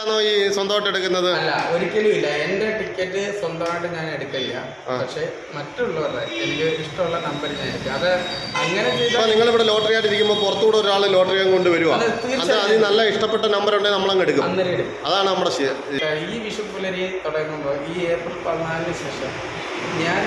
ആണോ ഈ സ്വന്തമായിട്ട് എടുക്കുന്നത്? അല്ല ഒരിക്കലും ഇല്ല. എന്റെ ടിക്കറ്റ് സ്വന്തമായിട്ട് ഞാൻ എടുക്കില്ല. പക്ഷെ മറ്റുള്ളവരുടെ എനിക്ക് ഇഷ്ടമുള്ള നമ്പർ ഞാൻ എടുക്കും. അത് അങ്ങനെ ചെയ്താൽ നിങ്ങൾ ഇവിടെ ലോട്ടറി ആയിട്ട് ഇരിക്കുമ്പോൾ പുറത്തുകൂടെ ഒരാൾ ലോട്ടറി കൊണ്ട് വരുവാ. അത്. അതിൽ നല്ല ഇഷ്ടപ്പെട്ട നമ്പർ ഉണ്ടെങ്കിൽ നമ്മളങ്ങ് എടുക്കും. അതാണ് നമ്മുടെ ഈ വിഷു പുലരി തുടങ്ങുമ്പോൾ ഈ ഏപ്രിൽ പതിനാലിന് ശേഷം ഞാൻ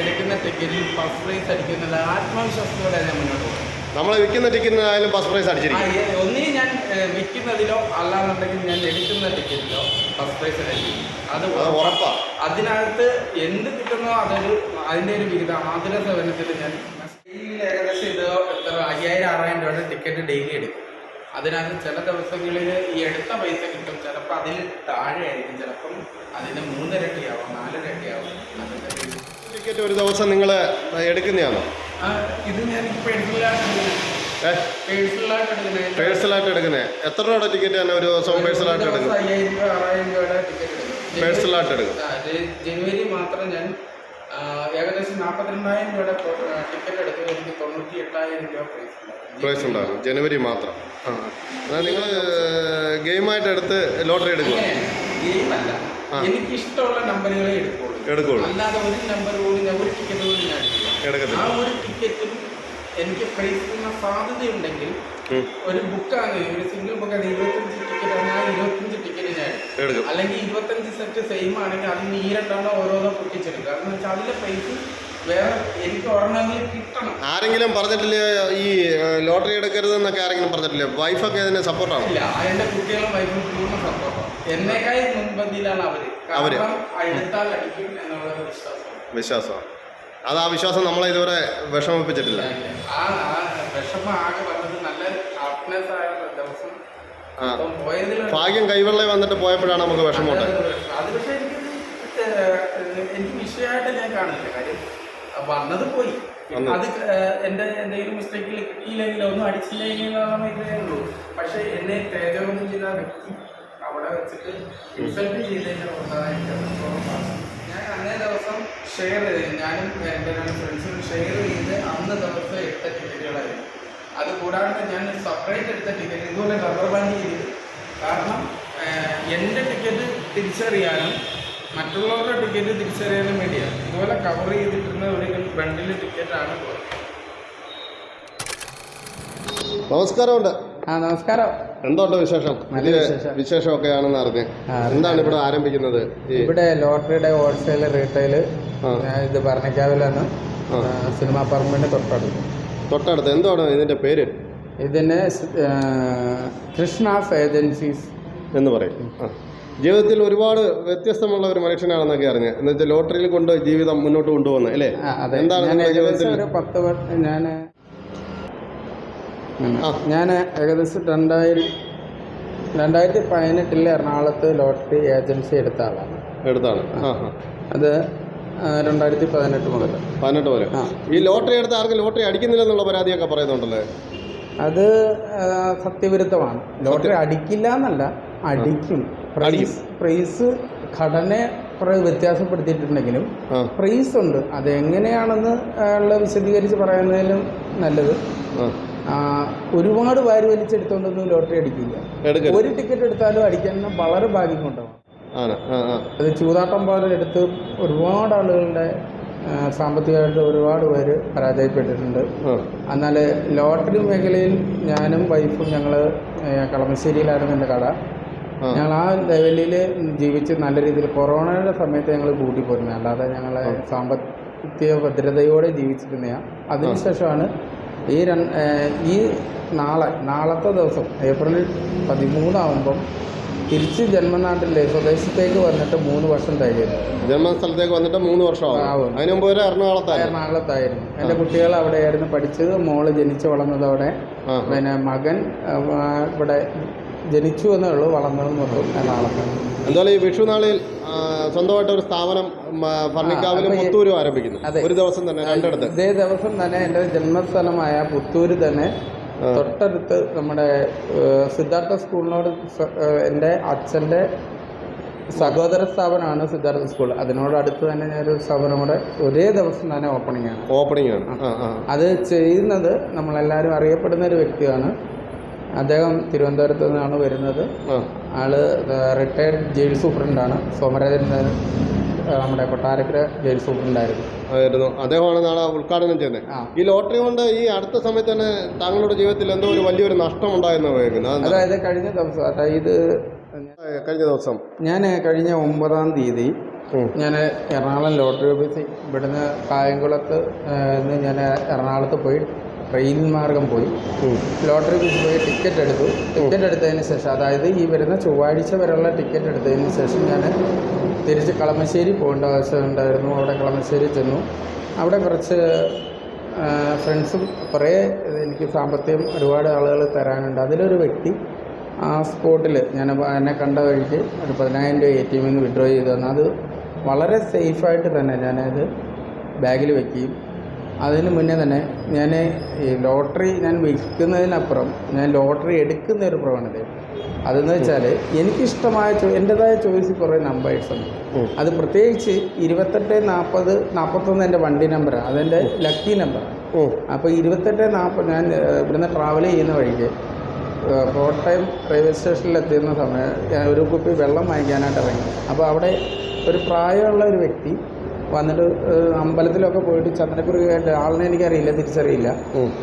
എടുക്കുന്ന ടിക്കറ്റിൽ ഫസ്റ്റ് പ്രൈസ് അടിക്കുന്നത് ആത്മവിശ്വാസത്തോടെ ഞാൻ മുന്നോട്ട് പോകും. നമ്മൾ വിൽക്കുന്ന ടിക്കറ്റിനായാലും ഫസ്റ്റ് പ്രൈസ് അടിച്ചിരിക്കും. ഒന്നീ ഞാൻ വിൽക്കുന്നതിലോ അല്ലാന്നുണ്ടെങ്കിൽ ഞാൻ ലഭിക്കുന്ന ടിക്കറ്റിലോ ഫസ്റ്റ് പ്രൈസ് അടിക്കും. അത് അത് ഉറപ്പാ. അതിനകത്ത് എന്ത് കിട്ടുന്നോ അതൊരു അതിന്റെ ഒരു വിഹിതം. ആതുര സേവനത്തിൽ ഞാൻ ഏകദേശം ഇത് എത്ര അയ്യായിരം ആറായിരം രൂപയുടെ ടിക്കറ്റ് ഡെയിലി എടുക്കും. അതിനകത്ത് ചില ദിവസങ്ങളിൽ ഈ എടുത്ത പൈസ കിട്ടും. ചിലപ്പോൾ അതിൽ താഴെ ആയിരിക്കും ചിലപ്പം അതിന് മൂന്നിരട്ടിയാവും നാലിരട്ടിയാവും. അതിന്റെ ടിക്കറ്റ് ഒരു ദിവസം നിങ്ങൾ എടുക്കുന്നതാണോ? ഇത് ഞാൻ പേഴ്സണലായിട്ട് എടുക്കുന്നത് എടുക്കുന്നത് എത്ര രൂപയുടെ ടിക്കറ്റ് തന്നെ ഒരു ദിവസം പേഴ്സണലായിട്ട് എടുക്കുന്നത് എടുക്കും എടുക്കും പേഴ്സണലായിട്ട് എടുക്കും ജനുവരി മാത്രം ഞാൻ ഏകദേശം നാൽപ്പത്തിരണ്ടായിരം രൂപയുടെ ടിക്കറ്റ് എടുത്തു എനിക്ക് തൊണ്ണൂറ്റി എട്ടായിരം രൂപ പ്രൈസ് ഉണ്ടാകും ജനുവരി മാത്രം. ആ. എന്നാൽ നിങ്ങൾ ഗെയിമായിട്ട് എടുത്ത് ലോട്ടറി എടുക്കുക ഗെയിമല്ല. എനിക്ക് ഇഷ്ടമുള്ള നമ്പറുകളെ എടുക്കുള്ളൂ എടുക്കുള്ളൂ. അല്ലാതെ ഒരു നമ്പർ പോലും ഞാൻ ഒരു ടിക്കറ്റ് പോലും ഞാൻ എടുക്കില്ല. ആ ഒരു ടിക്കറ്റും എനിക്ക് സാധ്യതയുണ്ടെങ്കിൽ ഒരു ബുക്കാണ് ഒരു സിംഗിൾ ബുക്കാണ് ഇരുപത്തഞ്ച് ടിക്കറ്റ് ആണ് ആ ഇരുപത്തഞ്ച് ടിക്കറ്റ് ഞാൻ എടുക്കും. എടുക്കും അല്ലെങ്കിൽ ഇരുപത്തഞ്ച് സെറ്റ് സെയിം ആണെങ്കിൽ അതിൽ നീ രണ്ടെണ്ണോ ഓരോന്നോ പൊട്ടിച്ചെടുക്കുക കാരണം വെച്ചാൽ അതിലെ പ്രൈസ് വേറെ എനിക്ക് ഒരെണ്ണമെങ്കിലും കിട്ടണം. ആരെങ്കിലും പറഞ്ഞിട്ടില്ലേ ഈ ലോട്ടറി എടുക്കരുതെന്നൊക്കെ ആരെങ്കിലും പറഞ്ഞിട്ടില്ലേ? വൈഫൊക്കെ അതിന് സപ്പോർട്ടാണ് ഇല്ല എന്റെ കുട്ടികളും വൈഫും പൂർണ സപ്പോർട്ടാണ് എന്നെക്കായി മുൻപന്തിയിലാണ് അവർ. വിശ്വാസം. വിശ്വാസമാണ് അത് ആ വിശ്വാസം നമ്മളെ ഇതുവരെ വിഷമിപ്പിച്ചിട്ടില്ല. ഭാഗ്യം കൈവെള്ളി വന്നിട്ട് പോയപ്പോഴാണ് നമുക്ക് വിഷമമുണ്ട് എനിക്ക് വിഷയമായിട്ട് ഞാൻ കാണില്ല. കാര്യം വന്നത് പോയി. അത് എന്റെ എന്തെങ്കിലും മിസ്റ്റേക്കിൽ കിട്ടിയില്ലെങ്കിലോ ഒന്നും അടിച്ചില്ലെങ്കിലോ ഇതേ ഉള്ളൂ. പക്ഷേ എന്നെ തേജോവധം ചെയ്ത വ്യക്തി അവിടെ വെച്ചിട്ട് ഇൻസൾട്ട് ചെയ്തതിന്റെ പുറത്തായിട്ട് ഞാൻ അന്നേ ദിവസം ഷെയർ ചെയ്തു. ഞാനും എന്റെ രണ്ട് ഫ്രണ്ട്സും ഷെയർ ചെയ്ത് അന്ന് ദിവസം എടുത്ത ടിക്കറ്റുകളായിരുന്നു അത് കൂടാണ്ട് ഞാൻ സെപ്പറേറ്റ് എടുത്ത ടിക്കറ്റ് ഇതുപോലെ റബ്ബർ ബാൻഡ് ചെയ്തു കാരണം എന്റെ ടിക്കറ്റ് തിരിച്ചറിയാനും മറ്റുള്ളവരുടെ ടിക്കറ്റ് തിരിച്ചറിയാനും വേണ്ടിയാണ്. ഇതുപോലെ കവർ ചെയ്തിട്ടുള്ള ഒരു ബണ്ടിൽ ടിക്കറ്റാണ് നമസ്കാരമുണ്ട്. ആ നമസ്കാരം. എന്തുണ്ട് വിശേഷം? വിശേഷം. വിശേഷമൊക്കെയാണെന്ന് അറിഞ്ഞ്. ആ, എന്താണ് ഇവിടെ ആരംഭിക്കുന്നത്? ഇവിടെ ലോട്ടറിയുടെ ഹോൾസെയിൽ റീറ്റെയിൽ ആ. ഇത് ഭരണക്കാവിലാണ്. സിനിമ പറമ്പിന്റെ തൊട്ടടുത്ത്. തൊട്ടടുത്ത്. എന്താണ് ഇതിന്റെ പേര്? ഇതിന് കൃഷ്ണ കൃഷ്ണാസ് ഏജൻസീസ് എന്ന് പറയും. ജീവിതത്തിൽ ഒരുപാട് വ്യത്യസ്തമുള്ള ഒരു മനുഷ്യനാണെന്നൊക്കെ അറിഞ്ഞ്. എന്നുവെച്ചാൽ ലോട്ടറിയിൽ കൊണ്ട് ജീവിതം മുന്നോട്ട് കൊണ്ടുപോകുന്നത് അല്ലേ? എന്താണ് ഞാൻ ജീവിതത്തിൽ? പത്ത്. ഞാൻ ഏകദേശം രണ്ടായിരം രണ്ടായിരത്തി പതിനെട്ടിൽ എറണാകുളത്ത് ലോട്ടറി ഏജൻസി എടുത്ത ആളാണ്. എടുത്താണ് അത് രണ്ടായിരത്തി പതിനെട്ട് മുതൽ പതിനെട്ട് വരെ ഈ ലോട്ടറി എടുത്ത ആർക്ക് ലോട്ടറി അടിക്കുന്നില്ല എന്നുള്ള പരാതിയൊക്കെ പറയുന്നുണ്ടല്ലേ? അത് സത്യവിരുദ്ധമാണ്. ലോട്ടറി അടിക്കില്ല എന്നല്ല അടിക്കും. പ്രൈസ് പ്രൈസ് ഘടന കുറേ വ്യത്യാസപ്പെടുത്തിയിട്ടുണ്ടെങ്കിലും പ്രൈസ് ഉണ്ട്. അതെങ്ങനെയാണെന്ന് ഉള്ള വിശദീകരിച്ച് പറയുന്നതിലും നല്ലത്. ഒരുപാട് വാരി വലിച്ചെടുത്തോണ്ടൊന്നും ലോട്ടറി അടിക്കില്ല. ഒരു ടിക്കറ്റ് എടുത്താലും അടിക്കാൻ വളരെ ഭാഗ്യം കൊണ്ടാവും. അത് ചൂതാട്ടം പോലെ എടുത്ത് ഒരുപാട് ആളുകളുടെ സാമ്പത്തികമായിട്ട് ഒരുപാട് പേര് പരാജയപ്പെട്ടിട്ടുണ്ട്. എന്നാൽ ലോട്ടറി മേഖലയിൽ ഞാനും വൈഫും ഞങ്ങൾ കളമശ്ശേരിയിലായിരുന്നു എന്റെ കട. ഞങ്ങൾ ആ ലെവലിൽ ജീവിച്ച് നല്ല രീതിയിൽ കൊറോണയുടെ സമയത്ത് ഞങ്ങൾ കൂട്ടി പോരുന്നത് അല്ലാതെ ഞങ്ങളെ സാമ്പത്തിക ഭദ്രതയോടെ ജീവിച്ചിരുന്നതാണ് അതിനുശേഷമാണ് ഈ രണ്ട് ഈ നാളെ നാളത്തെ ദിവസം ഏപ്രിൽ പതിമൂന്നാവുമ്പം തിരിച്ച് ജന്മനാട്ടിലെ സ്വദേശത്തേക്ക് വന്നിട്ട് മൂന്ന് വർഷം തികയുന്നു. ജന്മസ്ഥലത്തേക്ക് വന്നിട്ട് മൂന്ന് വർഷം. അതിന് മുമ്പ് വരെ എറണാകുളത്തായിരുന്നു. എറണാകുളത്തായിരുന്നു. എന്റെ കുട്ടികൾ അവിടെയായിരുന്നു പഠിച്ചത്. മോൾ ജനിച്ചു വളർന്നത് അവിടെ പിന്നെ മകൻ ഇവിടെ ജനിച്ചു എന്നേ ഉള്ളൂ. വളർന്നത് മൊത്തം എറണാകുളത്ത്. എന്തായാലും ഈ വിഷു നാളിൽ സ്വന്തമായിട്ട് ഒരു സ്ഥാപനം ഭർണിക്കാവിലും പുത്തൂരും ആരംഭിക്കുന്നു. ഒരു ദിവസം തന്നെ രണ്ടിടത്ത്. ഇതേ ദിവസം തന്നെ എന്റെ ജന്മസ്ഥലമായ പുത്തൂര് തന്നെ തൊട്ടടുത്ത് നമ്മുടെ സിദ്ധാർത്ഥ സ്കൂളിനോട് എന്റെ അച്ഛന്റെ സഹോദര സ്ഥാപനമാണ് സിദ്ധാർത്ഥ സ്കൂൾ. അതിനോട് അടുത്ത് തന്നെ ഞാനൊരു സ്ഥാപനം കൂടെ ഒരേ ദിവസം തന്നെ ഓപ്പണിംഗ് ആണ്. ഓപ്പണിംഗ് ആണ്. അത് ചെയ്യുന്നത് നമ്മളെല്ലാവരും അറിയപ്പെടുന്ന ഒരു വ്യക്തിയാണ്. അദ്ദേഹം തിരുവനന്തപുരത്ത് നിന്നാണ് വരുന്നത്. ആൾ റിട്ടയർഡ് ജയിൽ സൂപ്രണ്ടാണ് സോമരാജൻ നമ്മുടെ കൊട്ടാരക്കര ജയിൽ സൂപ്രണ്ടായിരുന്നു ആയിരുന്നു. അദ്ദേഹമാണ് നാളെ ഉദ്ഘാടനം ചെയ്യുന്നത്. ഈ ലോട്ടറി കൊണ്ട് ഈ അടുത്ത സമയത്ത് തന്നെ താങ്കളുടെ ജീവിതത്തിൽ എന്തോ ഒരു വലിയൊരു നഷ്ടം ഉണ്ടായെന്ന്? അതായത് കഴിഞ്ഞ ദിവസം അതായത് കഴിഞ്ഞ ദിവസം. ഞാൻ കഴിഞ്ഞ ഒമ്പതാം തീയതി ഞാൻ എറണാകുളം ലോട്ടറി ഓഫീസിൽ ഇവിടുന്ന് കായംകുളത്ത് ഞാൻ എറണാകുളത്ത് പോയി. ട്രെയിൻ മാർഗം പോയി. ലോട്ടറി പോയി ടിക്കറ്റ് എടുത്തു. ടിക്കറ്റ് എടുത്തതിന് ശേഷം അതായത് ഈ വരുന്ന ചൊവ്വാഴ്ച വരെയുള്ള ടിക്കറ്റ് എടുത്തതിന് ശേഷം ഞാൻ തിരിച്ച് കളമശ്ശേരി പോകേണ്ട ആവശ്യം ഉണ്ടായിരുന്നു. അവിടെ കളമശ്ശേരി ചെന്നു. അവിടെ കുറച്ച് ഫ്രണ്ട്സും കുറേ എനിക്ക് സാമ്പത്തികം ഒരുപാട് ആളുകൾ തരാനുണ്ട്. അതിലൊരു വ്യക്തി ആ സ്പോട്ടിൽ ഞാൻ എന്നെ കണ്ട വഴിക്ക് ഒരു പതിനായിരം രൂപ എ ടി എമ്മിൽ നിന്ന് വിഡ്രോ ചെയ്തു തന്നു. അത് വളരെ സേഫായിട്ട് തന്നെ ഞാനത് ബാഗിൽ വെക്കുകയും അതിന് മുന്നേ തന്നെ ഞാൻ ഈ ലോട്ടറി ഞാൻ വിൽക്കുന്നതിനപ്പുറം ഞാൻ ലോട്ടറി എടുക്കുന്ന ഒരു പ്രവണത അതെന്ന് വെച്ചാൽ എനിക്കിഷ്ടമായ ചോ എന്റെതായ ചോയ്സ് കുറേ നമ്പേഴ്സ് ഉണ്ട്. അത് പ്രത്യേകിച്ച് ഇരുപത്തെട്ട് നാൽപ്പത് നാൽപ്പത്തൊന്ന് എന്റെ വണ്ടി നമ്പറാണ് അതെന്റെ ലക്കി നമ്പറാണ് അപ്പോൾ ഇരുപത്തെട്ട് നാൽപ്പത് ഞാൻ ഇവിടുന്ന് ട്രാവൽ ചെയ്യുന്ന വഴിക്ക് കോട്ടയം റെയിൽവേ സ്റ്റേഷനിൽ എത്തുന്ന സമയം ഞാൻ ഒരു കുപ്പി വെള്ളം വാങ്ങിക്കാനായിട്ട് ഇറങ്ങി. അപ്പോൾ അവിടെ ഒരു പ്രായമുള്ള ഒരു വ്യക്തി വന്നിട്ട് അമ്പലത്തിലൊക്കെ പോയിട്ട് ചന്ദ്രക്കുറിയായിട്ട് ആളിനെ എനിക്കറിയില്ല തിരിച്ചറിയില്ല.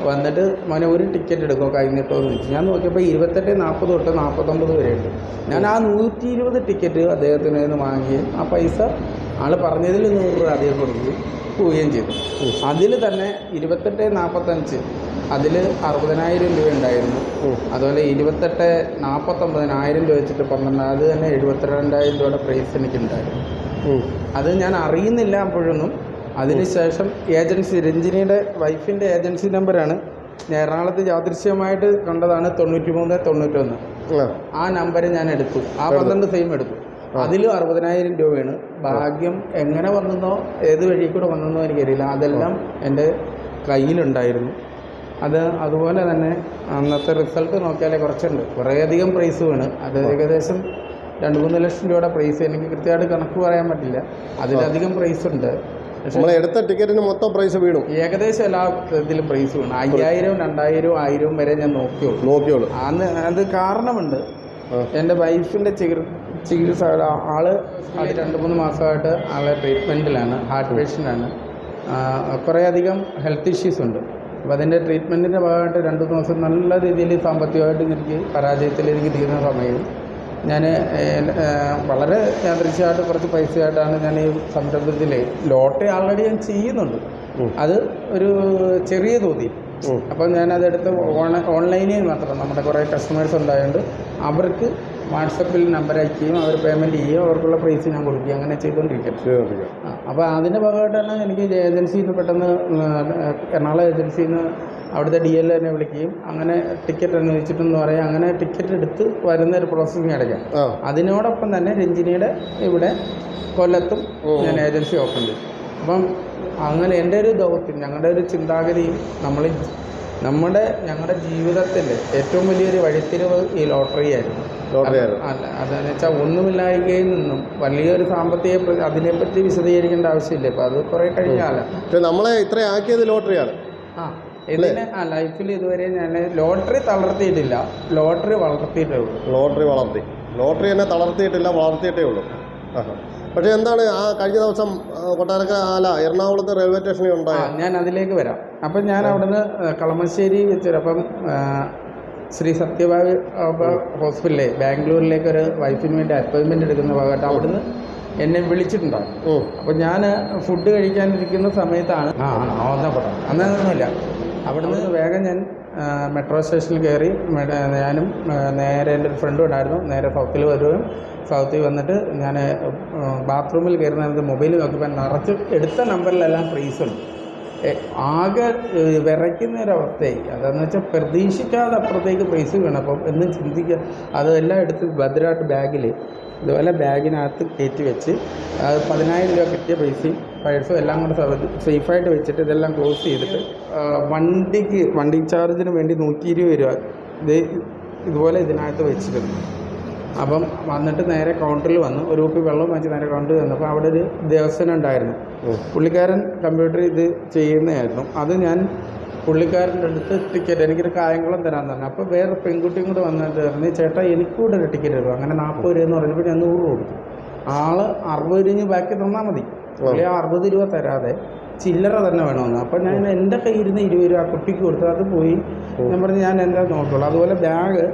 വന്നിട്ട് മോനെ ഒരു ടിക്കറ്റ് എടുക്കുമോ കഴിഞ്ഞിട്ടോ എന്ന് ചോദിച്ചു ഞാൻ നോക്കിയപ്പോൾ ഇരുപത്തെട്ട് നാൽപ്പത് തൊട്ട് നാൽപ്പത്തൊമ്പത് വരെ ഉണ്ട് ഞാൻ ആ നൂറ്റി ഇരുപത് ടിക്കറ്റ് അദ്ദേഹത്തിന് നിന്ന് വാങ്ങി ആ പൈസ ആൾ പറഞ്ഞതിൽ നൂറ് രൂപ അധികം കൊടുക്കുകയും പോവുകയും ചെയ്തു അതിൽ തന്നെ ഇരുപത്തെട്ട് നാൽപ്പത്തഞ്ച് അതിൽ അറുപതിനായിരം രൂപ ഉണ്ടായിരുന്നു. അതുപോലെ ഇരുപത്തെട്ട് നാൽപ്പത്തൊമ്പതിനായിരം രൂപ വെച്ചിട്ട് പന്ത്രണ്ട് അത് തന്നെ എഴുപത്തിരണ്ടായിരം രൂപയുടെ പ്രൈസ് എനിക്കുണ്ടായിരുന്നു. അത് ഞാൻ അറിയുന്നില്ല അപ്പോഴൊന്നും. അതിനുശേഷം ഏജൻസി രഞ്ജിനിയുടെ വൈഫിന്റെ ഏജൻസി നമ്പറാണ്. ഞാൻ എറണാകുളത്ത് യാദൃശ്യമായിട്ട് കണ്ടതാണ് തൊണ്ണൂറ്റി മൂന്ന് തൊണ്ണൂറ്റൊന്ന്. ആ. നമ്പർ ഞാൻ എടുത്തു. ആ പന്ത്രണ്ട് സെയിം എടുത്തു. അതിലും അറുപതിനായിരം രൂപയാണ്. ഭാഗ്യം എങ്ങനെ വന്നെന്നോ ഏത് വഴി കൂടെ വന്നെന്നോ എനിക്കറിയില്ല. അതെല്ലാം എന്റെ കയ്യിലുണ്ടായിരുന്നു. അത് അതുപോലെ തന്നെ അന്നത്തെ റിസൾട്ട് നോക്കിയാലേ കുറച്ചുണ്ട്. കുറേയധികം പ്രൈസ് വേണം അത് ഏകദേശം രണ്ട് മൂന്ന് ലക്ഷം രൂപയുടെ പ്രൈസ് എനിക്ക് കൃത്യമായിട്ട് കണക്ക് പറയാൻ പറ്റില്ല. അതിലധികം പ്രൈസ് ഉണ്ട്. നമ്മൾ എടുത്ത ടിക്കറ്റിന് മൊത്തം പ്രൈസ് വീണു. ഏകദേശം എല്ലാ ഇതിലും പ്രൈസ് വീണു. അയ്യായിരവും രണ്ടായിരവും ആയിരവും വരെ ഞാൻ നോക്കിയുള്ളൂ. നോക്കിയോളൂ അന്ന് അത് കാരണമുണ്ട്. എന്റെ വൈഫിന്റെ ചികിത്സ ആൾ രണ്ട് മൂന്ന് മാസമായിട്ട് ആളെ ട്രീറ്റ്മെന്റിലാണ് ഹാർട്ട് പേഷ്യന്റാണ് കുറേയധികം ഹെൽത്ത് ഇഷ്യൂസ് ഉണ്ട്. അപ്പോൾ അതിന്റെ ട്രീറ്റ്മെന്റിന്റെ ഭാഗമായിട്ട് രണ്ട് മൂന്ന് ദിവസം നല്ല രീതിയിൽ സാമ്പത്തികമായിട്ട് എനിക്ക് പരാജയത്തിൽ എനിക്ക് തീരുന്ന സമയം. ഞാൻ വളരെ യാദൃശ്യമായിട്ട് കുറച്ച് പൈസയായിട്ടാണ് ഞാൻ ഈ സംരംഭത്തിൽ ലോട്ടറി ആൾറെഡി ഞാൻ ചെയ്യുന്നുണ്ട്. അത് ഒരു ചെറിയ തോതി അപ്പം ഞാനതെടുത്ത് ഓൺ ഓൺലൈനിൽ മാത്രം നമ്മുടെ കുറേ കസ്റ്റമേഴ്സ് ഉണ്ടായതുകൊണ്ട് അവർക്ക് വാട്സപ്പിൽ നമ്പർ അയക്കുകയും അവർ പേയ്മെന്റ് ചെയ്യുകയും അവർക്കുള്ള പ്രൈസ് ഞാൻ കൊടുക്കുകയും അങ്ങനെ ചെയ്തുകൊണ്ടിരിക്കും അപ്പോൾ അതിന്റെ ഭാഗമായിട്ടാണ് എനിക്ക് ഏജൻസിയിൽ നിന്ന് പെട്ടെന്ന് എറണാകുളം ഏജൻസിയിൽ നിന്ന് അവിടുത്തെ ഡി എൽ എന്നെ വിളിക്കുകയും അങ്ങനെ ടിക്കറ്റ് അനുവദിച്ചിട്ടെന്ന് പറയാം. അങ്ങനെ ടിക്കറ്റ് എടുത്ത് വരുന്ന ഒരു പ്രോസസ്സിങ് അടയ്ക്കാം. അതിനോടൊപ്പം തന്നെ രഞ്ജിനിയുടെ ഇവിടെ കൊല്ലത്തും ഞാൻ ഏജൻസി ഓപ്പൺ ചെയ്തു. അപ്പം അങ്ങനെ എന്റെ ഒരു ദൗത്യം ഞങ്ങളുടെ ഒരു ചിന്താഗതിയും നമ്മൾ നമ്മുടെ ഞങ്ങളുടെ ജീവിതത്തിൽ ഏറ്റവും വലിയൊരു വഴിത്തിരിവ് ഈ ലോട്ടറി ആയിരുന്നു. ലോട്ടറി അല്ല അതെന്ന് വെച്ചാൽ ഒന്നുമില്ലായ്കയിൽ നിന്നും വലിയൊരു സാമ്പത്തിക അതിനെപ്പറ്റി വിശദീകരിക്കേണ്ട ആവശ്യമില്ല. ഇപ്പം അത് കുറേ കഴിഞ്ഞാല നമ്മളെ ഇത്ര ആക്കിയത് ലോട്ടറിയാണ് ആ. ഇതിന് ആ ലൈഫിൽ ഇതുവരെ ഞാൻ ലോട്ടറി തളർത്തിയിട്ടില്ല. ലോട്ടറി വളർത്തിയിട്ടേ ഉള്ളൂ. ലോട്ടറി വളർത്തി. ലോട്ടറി എന്നെ തളർത്തിയിട്ടില്ല വളർത്തിയിട്ടേ ഉള്ളൂ. പക്ഷെ എന്താണ് ആ കഴിഞ്ഞ ദിവസം കൊട്ടാരക്ക ആല അല്ല എറണാകുളത്ത് റെയിൽവേ സ്റ്റേഷനിൽ ഉണ്ടായ ഞാൻ അതിലേക്ക് വരാം. അപ്പം ഞാൻ അവിടുന്ന് കളമശ്ശേരി വെച്ചൊരു അപ്പം ശ്രീ സത്യഭാവി ഹോസ്പിറ്റലിലെ ബാംഗ്ലൂരിലേക്ക് ഒരു വൈഫിന് വേണ്ടി അപ്പോയിൻമെന്റ് എടുക്കുന്ന ഭാഗമായിട്ട് അവിടുന്ന് എന്നെ വിളിച്ചിട്ടുണ്ടാകും ഉം. അപ്പോൾ ഞാൻ ഫുഡ് കഴിക്കാനിരിക്കുന്ന സമയത്താണ് ആ ആ ഒന്നാ പോട്ടെ. അന്നൊന്നുമില്ല അവിടുന്ന് വേഗം ഞാൻ മെട്രോ സ്റ്റേഷനിൽ കയറി ഞാനും നേരെ എന്റെ ഒരു ഫ്രണ്ടും ഉണ്ടായിരുന്നു. നേരെ സൗത്തിൽ വരുകയും സൗത്തിൽ വന്നിട്ട് ഞാൻ ബാത്റൂമിൽ കയറുന്ന മൊബൈൽ നോക്കിയപ്പോൾ നിറച്ച് എടുത്ത നമ്പറിലെല്ലാം ഫ്രീസ് ഉണ്ട്. ആകെ വിറയ്ക്കുന്ന ഒരവസ്ഥയായി അതെന്ന് വെച്ചാൽ പ്രതീക്ഷിക്കാതെ അപ്പുറത്തേക്ക് പൈസ അപ്പം എന്നും ചിന്തിക്കുക അതെല്ലാം എടുത്ത് ഭദ്രമായിട്ട് ബാഗിൽ ഇതുപോലെ ബാഗിനകത്ത് കയറ്റി വെച്ച് അത് പതിനായിരം രൂപ കിട്ടിയ പൈസയും പൈസയും എല്ലാം കൂടെ സേഫ് സേഫായിട്ട് വെച്ചിട്ട് ഇതെല്ലാം ക്ലോസ് ചെയ്തിട്ട് വണ്ടിക്ക് വണ്ടി ചാർജിന് വേണ്ടി നൂറ്റി ഇരുപത് രൂപ ഇത് ഇതുപോലെ ഇതിനകത്ത് വെച്ചിരുന്നു. അപ്പം വന്നിട്ട് നേരെ കൗണ്ടറിൽ വന്നു. ഒരു കുപ്പി വെള്ളം വാങ്ങിച്ച് നേരെ കൗണ്ടറിൽ വന്നപ്പോൾ അവിടെ ഒരു ദേവസ്വനം ഉണ്ടായിരുന്നു. പുള്ളിക്കാരൻ കമ്പ്യൂട്ടർ ഇത് ചെയ്യുന്നതായിരുന്നു. അത് ഞാൻ പുള്ളിക്കാരന്റെ അടുത്ത് ടിക്കറ്റ് എനിക്കൊരു കായംകുളം തരാൻ തന്നെ അപ്പോൾ വേറെ പെൺകുട്ടിയും കൂടെ വന്നിട്ട് പറഞ്ഞു ചേട്ടാ എനിക്കൂടെ ഒരു ടിക്കറ്റ് തരും. അങ്ങനെ നാൽപ്പത് രൂപ എന്ന് പറഞ്ഞപ്പോൾ ഞാൻ നൂറ് രൂപ കൊടുത്തു. ആൾ അറുപത് രൂപ ബാക്കി തന്നാൽ മതി. പുള്ളി അറുപത് രൂപ തരാതെ ചില്ലറ തന്നെ വേണമെന്ന്. അപ്പോൾ ഞാൻ എന്റെ കയ്യിൽ ഇരുന്ന് ഇരുപത് രൂപ കുട്ടിക്ക് കൊടുത്തു അത് പോയി ഞാൻ പറഞ്ഞു ഞാൻ എന്താ നോക്കുള്ളൂ. അതുപോലെ ബാഗ്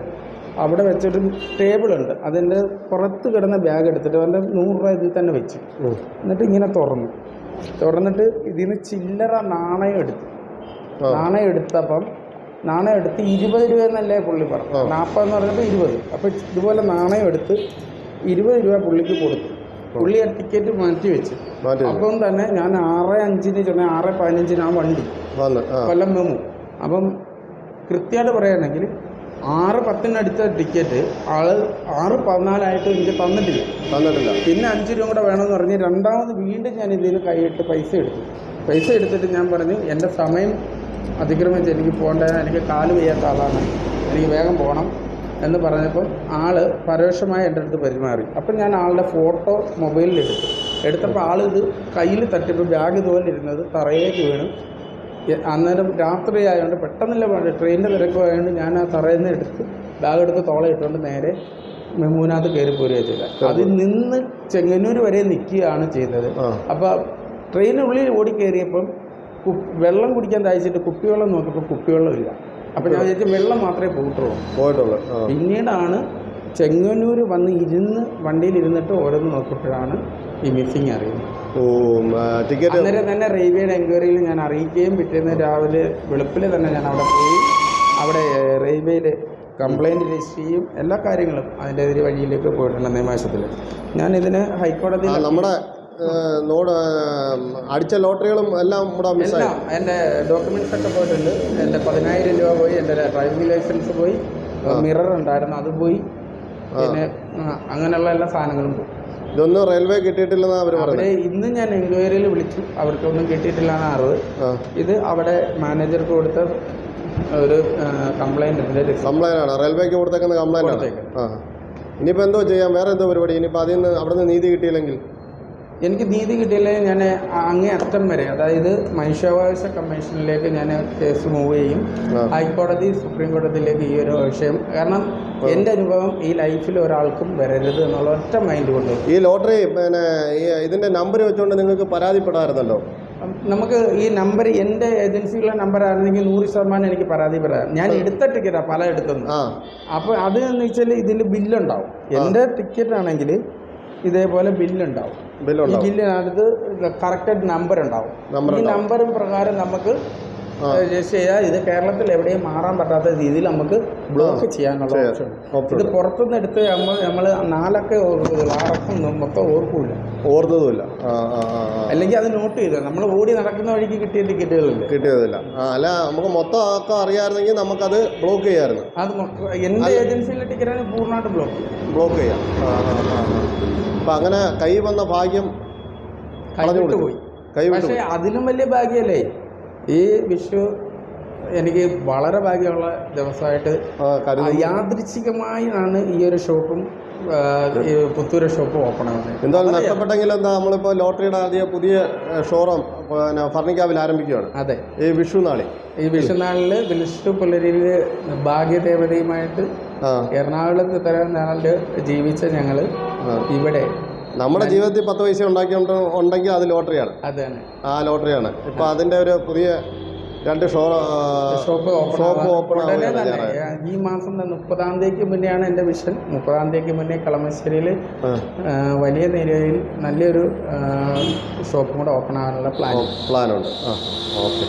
അവിടെ വെച്ചിട്ട് ടേബിളുണ്ട് അതിന്റെ പുറത്ത് കിടന്ന ബാഗ് എടുത്തിട്ട് അവന്റെ നൂറ് രൂപ ഇതിൽ തന്നെ വെച്ചു. എന്നിട്ട് ഇങ്ങനെ തുറന്നു. തുറന്നിട്ട് ഇതിന് ചില്ലറ നാണയം എടുത്തു. നാണയം എടുത്തപ്പം നാണയം എടുത്ത് ഇരുപത് രൂപ എന്നല്ലേ പുള്ളി പറഞ്ഞു. നാൽപ്പതെന്ന് പറഞ്ഞപ്പോൾ ഇരുപത്. അപ്പോൾ ഇതുപോലെ നാണയം എടുത്ത് ഇരുപത് രൂപ പുള്ളിക്ക് കൊടുത്തു. പുള്ളി ആ ടിക്കറ്റ് മാറ്റി വെച്ച്. മാറ്റി വെച്ചു. അപ്പം തന്നെ ഞാൻ ആറ് അഞ്ചിന് ചെന്നാൽ ആറ് പതിനഞ്ചിന് ആ വണ്ടി വന്ന് ആ. കൊല്ലം മെമു അപ്പം കൃത്യമായിട്ട് പറയുകയാണെങ്കിൽ ആറ് പത്തിനടുത്ത ടിക്കറ്റ് ആൾ ആറ് പതിനാലായിട്ട് എനിക്ക് തന്നിട്ടില്ല. തന്നിട്ടില്ല. പിന്നെ അഞ്ച് രൂപ കൂടെ വേണമെന്ന് പറഞ്ഞ് രണ്ടാമത് വീണ്ടും ഞാൻ ഇതിന് കൈയിട്ട് പൈസ എടുത്തു. പൈസ എടുത്തിട്ട് ഞാൻ പറഞ്ഞു എന്റെ സമയം അതിക്രമിച്ച് എനിക്ക് പോകേണ്ട എനിക്ക് കാൽ വയ്യാത്ത ആളാണ്. എനിക്ക് വേഗം പോകണം. എന്ന് പറഞ്ഞപ്പം ആൾ പരോക്ഷമായി എന്റെ അടുത്ത് പെരുമാറി. അപ്പം ഞാൻ ആളുടെ ഫോട്ടോ മൊബൈലിൽ എടുത്തു. എടുത്തപ്പോൾ ആൾ ഇത് കയ്യിൽ തട്ടിപ്പോൾ ബാഗ് ഇതുപോലെ ഇരുന്നത് തറയിലേക്ക് വീണു. അന്നേരം രാത്രി ആയതുകൊണ്ട് പെട്ടെന്നില്ല ട്രെയിനിന്റെ തിരക്കുമായതുകൊണ്ട് ഞാൻ ആ തറയിൽ നിന്ന് എടുത്ത് ബാഗ് എടുത്ത് തോളയിട്ടുകൊണ്ട് നേരെ മെമ്മൂനകത്ത് കയറി പോരുകയാണ് ചെയ്തത്. അതിൽ നിന്ന് ചെങ്ങന്നൂർ വരെ നിൽക്കുകയാണ് ചെയ്തത്. അപ്പോൾ ട്രെയിനുള്ളിൽ ഓടി കയറിയപ്പം വെള്ളം കുടിക്കാൻ തയ്ച്ചിട്ട് കുപ്പിവെള്ളം നോക്കിയപ്പോൾ കുപ്പിവെള്ളം ഇല്ല അപ്പോൾ ഞാൻ വിചാരിച്ചു വെള്ളം മാത്രമേ പോയിട്ടുള്ളൂ. പോയിട്ടുള്ളൂ. പിന്നീടാണ് ചെങ്ങന്നൂർ വന്ന് ഇരുന്ന് വണ്ടിയിൽ ഇരുന്നിട്ട് ഓരോന്ന് നോക്കിയപ്പോഴാണ് ഈ മിസ്സിങ് അറിയുന്നത്. ഓ ടിക്കറ്റ് അന്നേരം തന്നെ റെയിൽവേയുടെ എൻക്വയറിയിൽ ഞാൻ അറിയിക്കുകയും പിറ്റേന്ന് രാവിലെ വെളുപ്പിൽ തന്നെ ഞാൻ അവിടെ പോയി. അവിടെ റെയിൽവേയിൽ കംപ്ലൈന്റ് രജിസ്റ്റർ ചെയ്യും. എല്ലാ കാര്യങ്ങളും അതിന്റെ എതിരെ വഴിയിലേക്ക് പോയിട്ടുണ്ട് നിയമാശത്തിൽ ഞാനിതിന് ഹൈക്കോടതി നമ്മുടെ അടിച്ച ലോട്ടറികളും എല്ലാം കൂടെ മിസ്സായി എന്റെ ഡോക്യുമെന്റ്സ് ഒക്കെ പോയിട്ടുണ്ട്. എന്റെ പതിനായിരം രൂപ പോയി എന്റെ ഡ്രൈവിംഗ് ലൈസൻസ് പോയി മിറർ ഉണ്ടായിരുന്നു അത് പോയി. പിന്നെ അങ്ങനെയുള്ള എല്ലാ സാധനങ്ങളും പോയി. ഇതൊന്നും റെയിൽവേ കിട്ടിയിട്ടില്ലെന്ന് അവർ പറഞ്ഞു ഇന്ന് ഞാൻ എൻക്വയറിയിൽ വിളിച്ചു. അവർക്കൊന്നും കിട്ടിയിട്ടില്ലാണ് അറിവ് ഇത് അവിടെ മാനേജർക്ക് കൊടുത്ത ഒരു കംപ്ലൈന്റ് കംപ്ലൈന്റ് ആണ്. റെയിൽവേക്ക് കൊടുത്തേക്കുന്ന കംപ്ലൈന്റ് ആണ്. ഇനിയിപ്പോൾ എന്തോ ചെയ്യാം? വേറെ എന്തോ പരിപാടി? ഇനിയിപ്പോൾ അതിൽ നിന്ന് അവിടെ നിന്ന് നീതി കിട്ടിയില്ലെങ്കിൽ? എനിക്ക് നീതി കിട്ടിയില്ലെങ്കിൽ ഞാൻ അങ്ങേ അറ്റം വരെ അതായത് മനുഷ്യാവകാശ കമ്മീഷനിലേക്ക് ഞാൻ കേസ് മൂവ് ചെയ്യും. ഹൈക്കോടതി സുപ്രീം കോടതിയിലേക്ക് ഈ ഒരു വിഷയം കാരണം എന്റെ അനുഭവം ഈ ലൈഫിൽ ഒരാൾക്കും വരരുത് എന്നുള്ള ഒറ്റ മൈൻഡ് കൊണ്ട്. ഈ ലോട്ടറി പിന്നെ ഇതിന്റെ നമ്പർ വെച്ചുകൊണ്ട് നിങ്ങൾക്ക് പരാതിപ്പെടാറുണ്ടല്ലോ? നമുക്ക് ഈ നമ്പർ എന്റെ ഏജൻസിയിലെ നമ്പർ ആയിരുന്നെങ്കിൽ നൂറ് ശതമാനം എനിക്ക് പരാതിപ്പെടാം. ഞാൻ എടുത്ത ടിക്കറ്റാണ് പല എടുത്തുനിന്ന്. ആ. അപ്പോൾ അത് എന്ന് വെച്ചാൽ ഇതിൽ ബില്ലുണ്ടാവും എന്റെ ടിക്കറ്റ് ആണെങ്കിൽ ഇതേപോലെ ബില്ലുണ്ടാവും ഈ ബില്ലിനകത്ത് കറക്റ്റഡ് നമ്പർ ഉണ്ടാവും. ഈ നമ്പറും പ്രകാരം നമുക്ക് ആ. രജിസ്റ്റർ ചെയ്താൽ ഇത് കേരളത്തിൽ എവിടെയും മാറാൻ പറ്റാത്ത രീതിയിൽ നമുക്ക് ബ്ലോക്ക് ചെയ്യാനുള്ള ഓപ്ഷൻ ഇത്. പുറത്തുനിന്ന് എടുത്ത് നമ്മൾ നമ്മൾ നാലൊക്കെ ഓർക്കുള്ളൂ ആറൊക്കെ മൊത്തം ഓർക്കൂല. ഓർത്തതുമില്ല. അല്ലെങ്കിൽ അത് നോട്ട് ചെയ്ത. നമ്മൾ ഓടി നടക്കുന്ന വഴിക്ക് കിട്ടിയ ടിക്കറ്റുകളില്ല കിട്ടിയതില്ല. അല്ല നമുക്ക് മൊത്തം ഒക്കെ അറിയാമായിരുന്നെങ്കിൽ നമുക്കത് ബ്ലോക്ക് ചെയ്യാമായിരുന്നു. അത് എന്റെ എന്റെ ഏജൻസിയിലെ ടിക്കറ്റാണ് പൂർണമായിട്ട് ബ്ലോക്ക് ബ്ലോക്ക് ചെയ്യാം. അപ്പം അങ്ങനെ കൈ വന്ന ഭാഗ്യം കളഞ്ഞു പോയി. കൈ പക്ഷേ അതിലും വലിയ ഭാഗ്യല്ലേ ഈ വിഷു എനിക്ക് വളരെ ഭാഗ്യമുള്ള ദിവസമായിട്ട് യാദൃച്ഛികമായി ആണ് ഈ ഒരു ഷോപ്പും ഈ പുത്തൂര ഷോപ്പ് ഓപ്പൺ ആവുന്നത് എന്തായാലും നഷ്ടപ്പെട്ടെങ്കിൽ എന്താ നമ്മളിപ്പോൾ ലോട്ടറിയുടെ ആദ്യ പുതിയ ഷോറൂം പിന്നെ ഫർണിക്കാവിൽ ആരംഭിക്കുകയാണ്. അതെ. ഈ വിഷു നാളിൽ. ഈ വിഷുനാളിൽ വിഷു പുലരിയിൽ ഭാഗ്യദേവതയുമായിട്ട് എറണാകുളത്ത് ഇത്തരം നാളിൽ ജീവിച്ച ഞങ്ങൾ ഇവിടെ നമ്മുടെ ജീവിതത്തിൽ പത്ത് പൈസ ഉണ്ടാക്കി ഉണ്ടെങ്കിൽ അത് ലോട്ടറിയാണ്. അതെ. ആ ലോട്ടറിയാണ്. ഇപ്പോൾ അതിന്റെ ഒരു പുതിയ രണ്ട് ഷോ ഷോപ്പ് ഷോപ്പ് ഓപ്പൺ ഈ മാസം മുപ്പതാം തീയതിക്ക് മുന്നെയാണ് എന്റെ വിഷൻ. മുപ്പതാം തീയതിക്ക് മുന്നേ കളമശ്ശേരിയിൽ വലിയ നിലയിൽ നല്ലൊരു ഷോപ്പും കൂടെ ഓപ്പൺ ആകാനുള്ള പ്ലാൻ പ്ലാനുണ്ട് ആ ഓക്കെ.